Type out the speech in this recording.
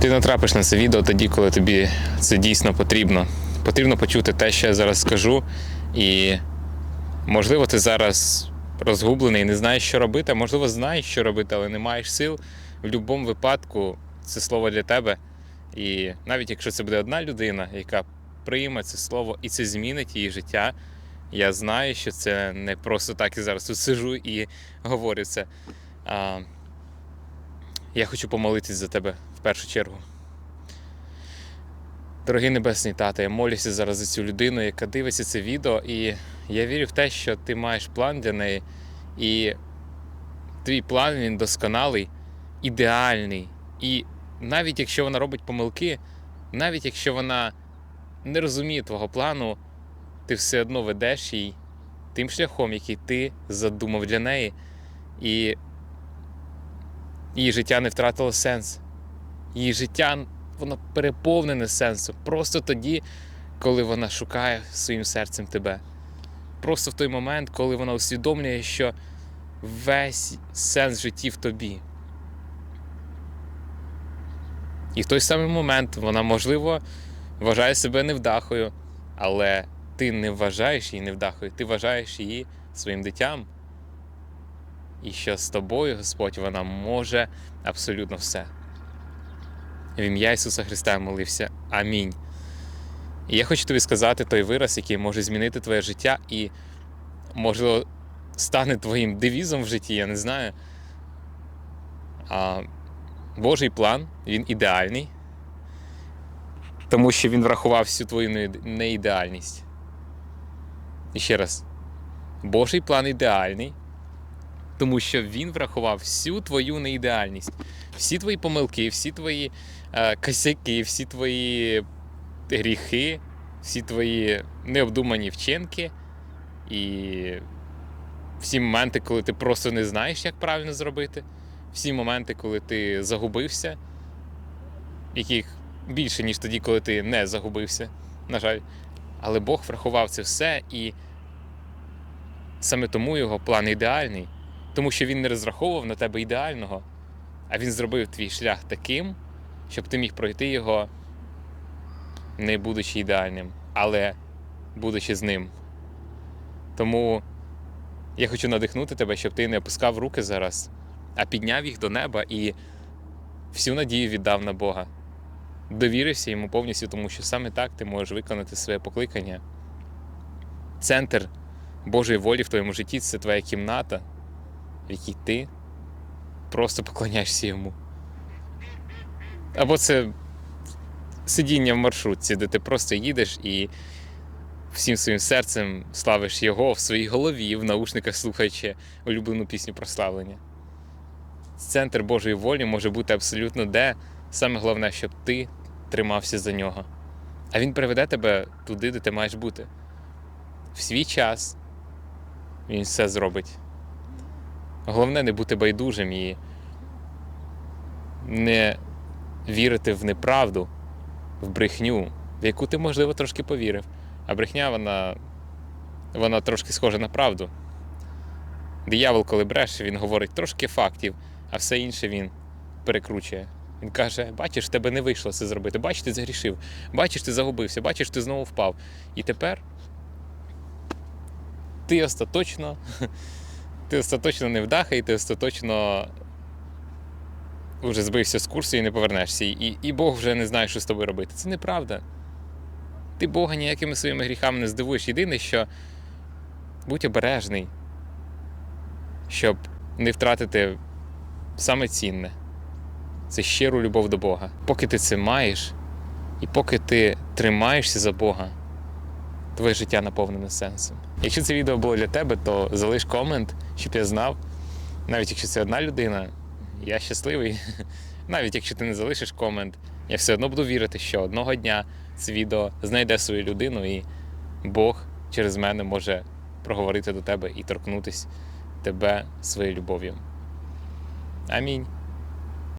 Ти натрапиш на це відео тоді, коли тобі це дійсно потрібно. Потрібно почути те, що я зараз скажу. І можливо, ти зараз розгублений, не знаєш, що робити, а можливо, знаєш, що робити, але не маєш сил. В будь-якому випадку це слово для тебе. І навіть якщо це буде одна людина, яка прийме це слово і це змінить її життя, я знаю, що це не просто так і зараз тут сижу і говорю це. Я хочу помолитись за тебе в першу чергу. Дорогий Небесний Тато, я молюся зараз за цю людину, яка дивиться це відео, і я вірю в те, що ти маєш план для неї, і твій план він досконалий, ідеальний. І навіть якщо вона робить помилки, навіть якщо вона не розуміє твого плану, ти все одно ведеш їй тим шляхом, який ти задумав для неї. І її життя не втратило сенс. Її життя воно переповнене сенсом. Просто тоді, коли вона шукає своїм серцем тебе. Просто в той момент, коли вона усвідомлює, що весь сенс житті в тобі. І в той самий момент вона, можливо, вважає себе невдахою, але ти не вважаєш її невдахою, ти вважаєш її своїм дитям. І що з тобою, Господь, вона може абсолютно все. В ім'я Ісуса Христа молився. Амінь. І я хочу тобі сказати той вираз, який може змінити твоє життя і, можливо, стане твоїм девізом в житті, я не знаю. А, Божий план, він ідеальний, тому що він врахував всю твою неідеальність. І ще раз, Божий план ідеальний, тому що він врахував всю твою неідеальність, всі твої помилки, всі твої е, косяки, всі твої гріхи, всі твої необдумані вчинки. І всі моменти, коли ти просто не знаєш, як правильно зробити, всі моменти, коли ти загубився, яких більше, ніж тоді, коли ти не загубився, на жаль. Але Бог врахував це все, і саме тому його план ідеальний, тому що він не розраховував на тебе ідеального, а він зробив твій шлях таким, щоб ти міг пройти його, не будучи ідеальним, але будучи з ним. Тому я хочу надихнути тебе, щоб ти не опускав руки зараз, а підняв їх до неба і всю надію віддав на Бога. Довірився йому повністю, тому що саме так ти можеш виконати своє покликання. Центр Божої волі в твоєму житті це твоя кімната, в якій ти просто поклоняєшся йому. Або це сидіння в маршрутці, де ти просто їдеш і всім своїм серцем славиш його в своїй голові, в наушниках слухаючи улюблену пісню прославлення. Центр Божої волі може бути абсолютно де. Саме головне, щоб ти тримався за нього. А він приведе тебе туди, де ти маєш бути. В свій час він все зробить. Головне не бути байдужим і не вірити в неправду, в брехню, в яку ти, можливо, трошки повірив. А брехня, вона, вона трошки схожа на правду. Диявол, коли бреше, він говорить трошки фактів, а все інше він перекручує. Він каже: бачиш, тебе не вийшло це зробити, бачиш, ти загрішив, бачиш, ти загубився, бачиш, ти знову впав. І тепер ти остаточно, ти остаточно не вдаха, і ти остаточно вже збився з курсу і не повернешся. І, і Бог вже не знає, що з тобою робити. Це неправда. Ти Бога ніякими своїми гріхами не здивуєш. Єдине, що будь обережний, щоб не втратити саме цінне це щиру любов до Бога. Поки ти це маєш, і поки ти тримаєшся за Бога, твоє життя наповнене сенсом. Якщо це відео було для тебе, то залиш комент, щоб я знав. Навіть якщо це одна людина, я щасливий. Навіть якщо ти не залишиш комент, я все одно буду вірити, що одного дня це відео знайде свою людину, і Бог через мене може проговорити до тебе і торкнутися тебе своєю любов'ю. Амінь.